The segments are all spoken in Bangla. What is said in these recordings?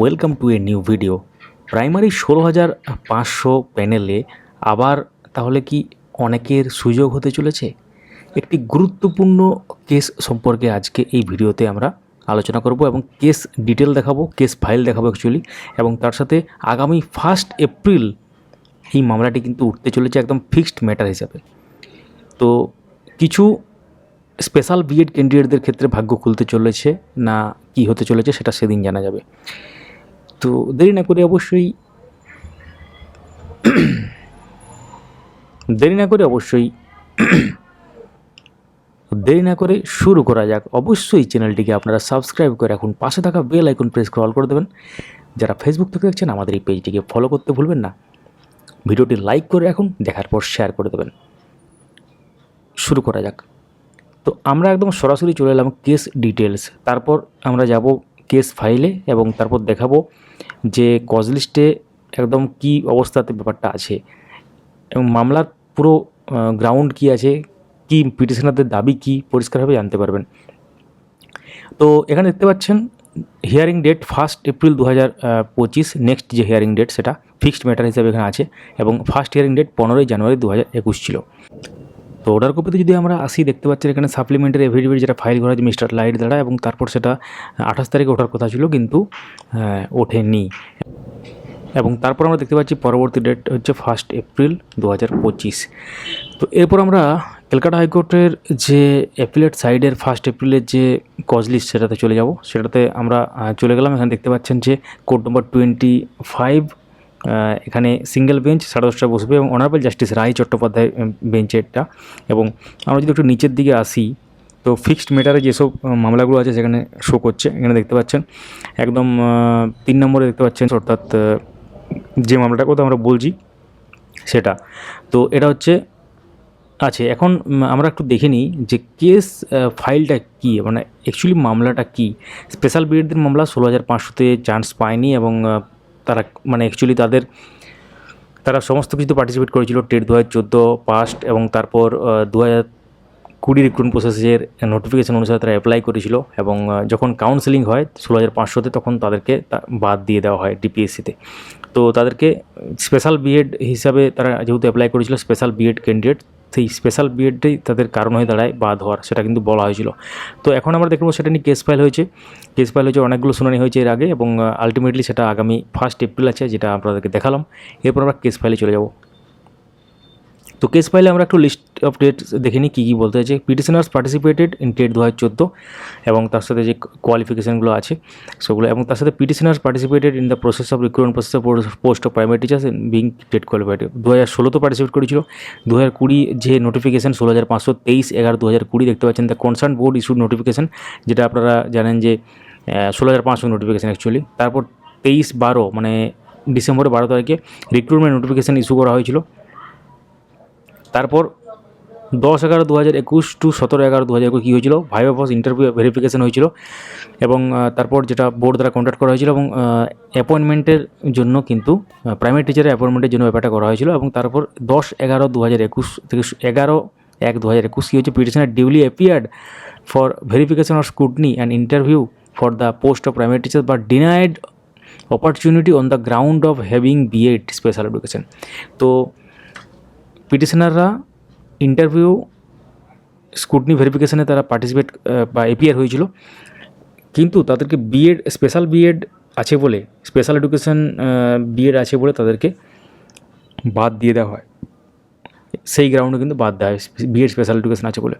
Welcome to a new video primary ষোলো হাজার পাঁচশো প্যানেলে আবার তাহলে কি অনেকের সুযোগ হতে চলেছে? একটি গুরুত্বপূর্ণ কেস সম্পর্কে আজকে এই ভিডিওতে আমরা আলোচনা করব এবং কেস ডিটেল দেখাবো কেস ফাইল দেখাবো অ্যাকচুয়ালি এবং তার সাথে আগামী ফার্স্ট এপ্রিল এই মামলাটি কিন্তু উঠতে চলেছে একদম ফিক্সড ম্যাটার হিসাবে। তো কিছু স্পেশাল বিএড ক্যান্ডিডেটদের ক্ষেত্রে ভাগ্য খুলতে চলেছে না কি হতে চলেছে সেটা সেদিন জানা যাবে। তো দেরি না করে অবশ্যই দেরি না করে অবশ্যই দেরি না করে শুরু করা যাক। অবশ্যই চ্যানেলটিকে আপনারা সাবস্ক্রাইব করে রাখুন। পাশে থাকা বেল আইকন প্রেস করে অল করে দেবেন। যারা ফেসবুক থেকে দেখছেন, আমাদের এই পেজটিকে ফলো করতে ভুলবেন না। ভিডিওটি লাইক করে রাখুন, দেখার পর শেয়ার করে দেবেন। শুরু করা যাক। তো আমরা একদম সরাসরি চলে এলাম কেস ডিটেলস তারপর আমরা যাব কেস ফাইলে এবং তারপর দেখাবো যে কজ লিস্টে একদম কি অবস্থাতে ব্যাপারটা আছে এবং মামলার পুরো গ্রাউন্ড কি আছে, কি পিটিশনারদের দাবি কি, পরিষ্কারভাবে জানতে পারবেন। তো এখানে দেখতে পাচ্ছেন হিয়ারিং ডেট ফার্স্ট এপ্রিল দু হাজার পঁচিশ নেক্সট যে হিয়ারিং ডেট সেটা ফিক্সড ম্যাটার হিসাবে এখানে আছে এবং ফার্স্ট হিয়ারিং ডেট পনেরোই জানুয়ারি দু হাজার একুশ ছিল। তো অর্ডার কপিতে যদি আমরা আসি, দেখতে পাচ্ছি এখানে সাপ্লিমেন্টারি এফিডেভিট যেটা ফাইল করা হয়েছে মিস্টার লাইট দ্বারা এবং তারপর সেটা আঠাশ তারিখে ওঠার কথা ছিল কিন্তু ওঠেনি। এবং তারপর আমরা দেখতে পাচ্ছি পরবর্তী ডেট হচ্ছে ফার্স্ট এপ্রিল দু হাজার পঁচিশ। তো এরপর আমরা কলকাতা হাইকোর্টের যে অ্যাপিলেট সাইডের ফার্স্ট এপ্রিলের যে কজ লিস্ট সেটাতে চলে যাব। সেটাতে আমরা চলে গেলাম। এখানে দেখতে পাচ্ছেন যে কোড নম্বর টোয়েন্টি ফাইভ এখানে সিঙ্গেল বেঞ্চ সাড়ে দশটা বসবে এবং অনারেবল জাস্টিস রায় চট্টোপাধ্যায় বেঞ্চেরটা এবং আমরা যদি একটু নিচের দিকে আসি, তো ফিক্সড মেটারে যেসব মামলাগুলো আছে সেখানে শো করছে, এখানে দেখতে পাচ্ছেন। একদম তিন নম্বরে দেখতে পাচ্ছেন অর্থাৎ যে মামলাটার কথা আমরা বলছি, সেটা। তো এটা হচ্ছে, আছে, এখন আমরা একটু দেখে নিই যে কেস ফাইলটা কী মানে অ্যাকচুয়ালি মামলাটা কী? স্পেশাল বিএডদের মামলা ষোলো হাজার পাঁচশোতে চান্স পায়নি এবং তারা মানে অ্যাকচুয়ালি তাদের, তারা সমস্ত কিছুতে পার্টিসিপেট করেছিল, টেট দু হাজার চোদ্দ পাস্ট এবং তারপর দু হাজার কুড়ি রিক্রুটমেন্ট প্রসেসের নোটিফিকেশন অনুসারে তারা অ্যাপ্লাই করেছিল এবং যখন কাউন্সেলিং হয় ষোলো হাজার পাঁচশোতে তখন তাদেরকে বাদ দিয়ে দেওয়া হয় ডিপিএসসিতে তো। তাদেরকে স্পেশাল বিএড হিসাবে তারা যেহেতু অ্যাপ্লাই করেছিল স্পেশাল বিএড ক্যান্ডিডেট সেই স্পেশাল বিএডটাই তাদের কারণ হয়ে দাঁড়ায় বাদ হওয়ার, সেটা কিন্তু বলা হয়েছিল। তো এখন আমরা দেখব সেটা নিয়ে কেস ফাইল হয়েছে। কেস ফাইল হয়েছে, অনেকগুলো শুনানি হয়েছে এর আগে এবং আলটিমেটলি সেটা আগামী ফার্স্ট এপ্রিল আছে, যেটা আপনাদেরকে দেখালাম। এরপর আমরা কেস ফাইলে চলে যাব। তো কেস ফাইলে আমরা একটু লিস্ট ডেটস দেখে নিই কী কী বলতে আছে পিটিশনার্স পার্টিসিপেটেড ইন টেট দু হাজার চোদ্দ এবং তার সাথে যে কোয়ালিফিকেশানগুলো আছে, সেগুলো এবং তার সাথে petitioners participated in the process of recruitment process of post of primary teachers being TET qualified দু হাজার ষোলোতে পার্টিসিপেট করেছিল। দু হাজার কুড়ি যে নোটিফিকেশান ষোলো হাজার পাঁচশো তেইশ, এগারো দু হাজার কুড়ি দেখতে পাচ্ছেন। The concern board issued notification যেটা আপনারা জানেন যে ষোলো হাজার পাঁচশো নোটিফিকেশান অ্যাকচুয়ালি তারপর তেইশ বারো মানে ডিসেম্বরের বারো তারিখে রিক্রুটমেন্ট নোটিফিকেশান ইস্যু করা হয়েছিল। তারপর দশ এগারো দু হাজার একুশ টু সতেরো এগারো দু হাজার একুশ কী হয়েছিল? ভাইভ অফ ইন্টারভিউ ভেরিফিকেশন হয়েছিল এবং তারপর যেটা বোর্ড দ্বারা কন্ট্যাক্ট করা হয়েছিল এবং অ্যাপয়েন্টমেন্টের জন্য কিন্তু প্রাইমারি টিচারের অ্যাপয়েন্টমেন্টের জন্য ব্যাপারটা করা হয়েছিল এবং তারপর দশ এগারো দু হাজার একুশ থেকে এগারো এক দু হাজার একুশ কী হয়েছে? Petitioner duly appeared for verification of scrutiny and interview for the post of primary teacher বা denied opportunity on the ground of having BEd special education তো পিটিশনাররা ইন্টারভিউ স্কুটনি ভেরিফিকেশনে তারা পার্টিসিপেট বা এপিয়ার হয়েছিল। কিন্তু তাদেরকে বিএড স্পেশাল বিএড আছে বলে স্পেশাল এডুকেশন বিএড আছে বলে তাদেরকে বাদ দিয়ে দেওয়া হয়। সেই গ্রাউন্ডে কিন্তু বাদ দেওয়া হয় বিএড স্পেশাল এডুকেশন আছে বলে।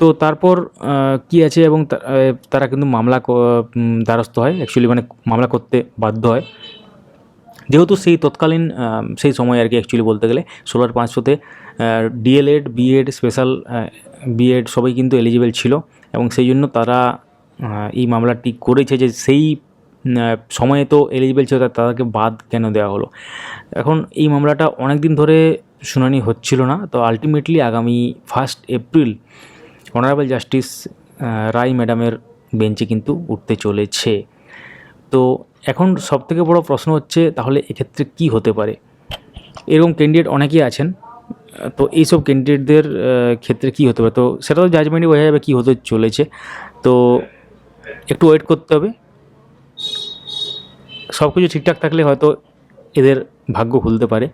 তো তারপর কি আছে এবং তারা কিন্তু মামলা দ্বারস্থ হয়। অ্যাকচুয়ালি মানে মামলা করতে বাধ্য হয়। যেহেতু সেই তৎকালীন সেই সময় আর কি অ্যাকচুয়ালি বলতে গেলে ষোলোর পাঁচশোতে ডিএলএড বিএড স্পেশাল বিএড সবাই কিন্তু এলিজিবল ছিল এবং সেই জন্য তারা এই মামলাটি করেছে যে সেই সময়ে তো এলিজিবল ছিল তাদেরকে বাদ কেন দেওয়া হলো? এখন এই মামলাটা অনেক দিন ধরে শুনানি হচ্ছিল না, তো আলটিমেটলি আগামী first April honourable justice Rai ম্যাডামের বেঞ্চে কিন্তু উঠতে চলেছে। তো এখন সবথেকে বড় প্রশ্ন হচ্ছে, তাহলে এক্ষেত্রে কি হতে পারে? এরকম ক্যান্ডিডেট অনেকেই আছেন, তো এইসব ক্যান্ডিডেটদের ক্ষেত্রে কি হতে পারে? তো সেটা তো জাজমেন্টই বোঝা যাবে কী হতে চলেছে। তো একটু ওয়েট করতে হবে। সব কিছু ঠিকঠাক থাকলে হয়তো এদের ভাগ্য খুলতে পারে।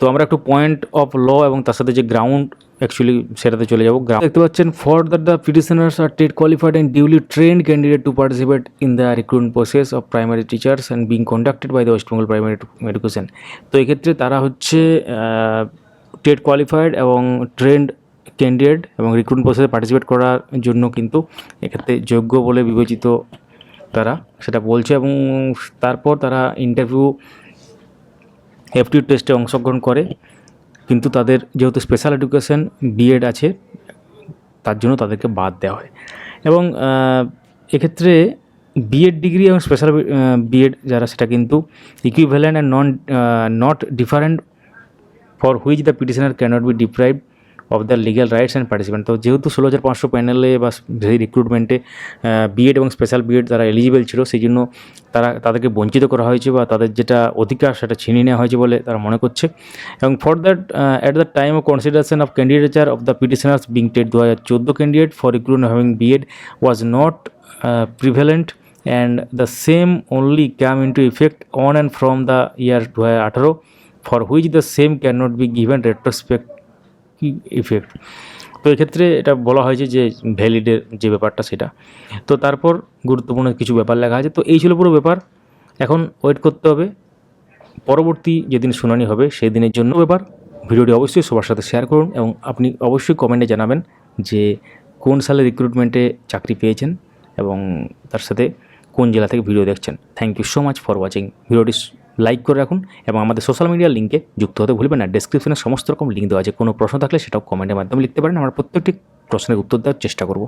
তো আমরা একটু পয়েন্ট অফ ল এবং তার সাথে যে গ্রাউন্ড অ্যাকচুয়ালি সেটাতে চলে যাব। গ্রাউন্ড দেখতে পাচ্ছেন for that the petitioners are TET qualified and duly trained candidate to participate in the recruitment process of primary teachers and being conducted by the West Bengal primary education তো এক্ষেত্রে তারা হচ্ছে টেট কোয়ালিফাইড এবং ট্রেন্ড ক্যান্ডিডেট এবং রিক্রুটমেন্ট প্রসেসে পার্টিসিপেট করার জন্য কিন্তু এক্ষেত্রে যোগ্য বলে বিবেচিত তারা সেটা বলছে এবং তারপর তারা ইন্টারভিউ অ্যাপটিউড টেস্টে অংশগ্রহণ করে, কিন্তু তাদের যেহেতু স্পেশাল এডুকেশন বিএড আছে, তার জন্য তাদেরকে বাদ দেওয়া হয়। এবং এক্ষেত্রে বিএড ডিগ্রি এবং স্পেশাল বিএড যারা, সেটা কিন্তু equivalent and non not different for which the petitioner cannot be deprive of the legal rights and participant তো যেহেতু ষোলো হাজার পাঁচশো প্যানেলে বা সেই রিক্রুটমেন্টে বিএড এবং স্পেশাল বিএড তারা এলিজিবল ছিল, সেই জন্য তারা তাদেরকে বঞ্চিত করা হয়েছে বা তাদের যেটা অধিকার সেটা ছিনিয়ে নেওয়া হয়েছে বলে তারা মনে করছে। এবং for that at the time of consideration of candidature of the petitioners being TET দু হাজার চোদ্দ candidate for recruitment having BEd was not prevalent and the same only came into effect on and from the year দু হাজার আঠারো for which the same can not be given retrospect effect তো এক্ষেত্রে এটা বলা হয়েছে যে ভ্যালিডের যে ব্যাপারটা সেটা। তো তারপর গুরুত্বপূর্ণ কিছু ব্যাপার লেখা আছে। তো এই ছিল পুরো ব্যাপার। এখন ওয়েট করতে হবে। পরবর্তী যেদিন শুনানি হবে সেই দিনের জন্য ব্যাপার। ভিডিওটি অবশ্যই সবার সাথে শেয়ার করুন এবং আপনি অবশ্যই কমেন্টে জানাবেন যে কোন সালে রিক্রুটমেন্টে চাকরি পেয়েছেন এবং তার সাথে কোন জেলা থেকে ভিডিও দেখছেন। Thank you so much for watching ভিডিওটি লাইক করে রাখুন এবং আমাদের সোশ্যাল মিডিয়ার লিঙ্কে যুক্ত হতে ভুলবেন না। ডেসক্রিপশনে সমস্ত রকম লিঙ্ক দেওয়া আছে। কোনো প্রশ্ন থাকলে সেটাও কমেন্টের মাধ্যমে লিখতে পারেন। আমরা প্রত্যেকটি প্রশ্নের উত্তর দেওয়ার চেষ্টা করব।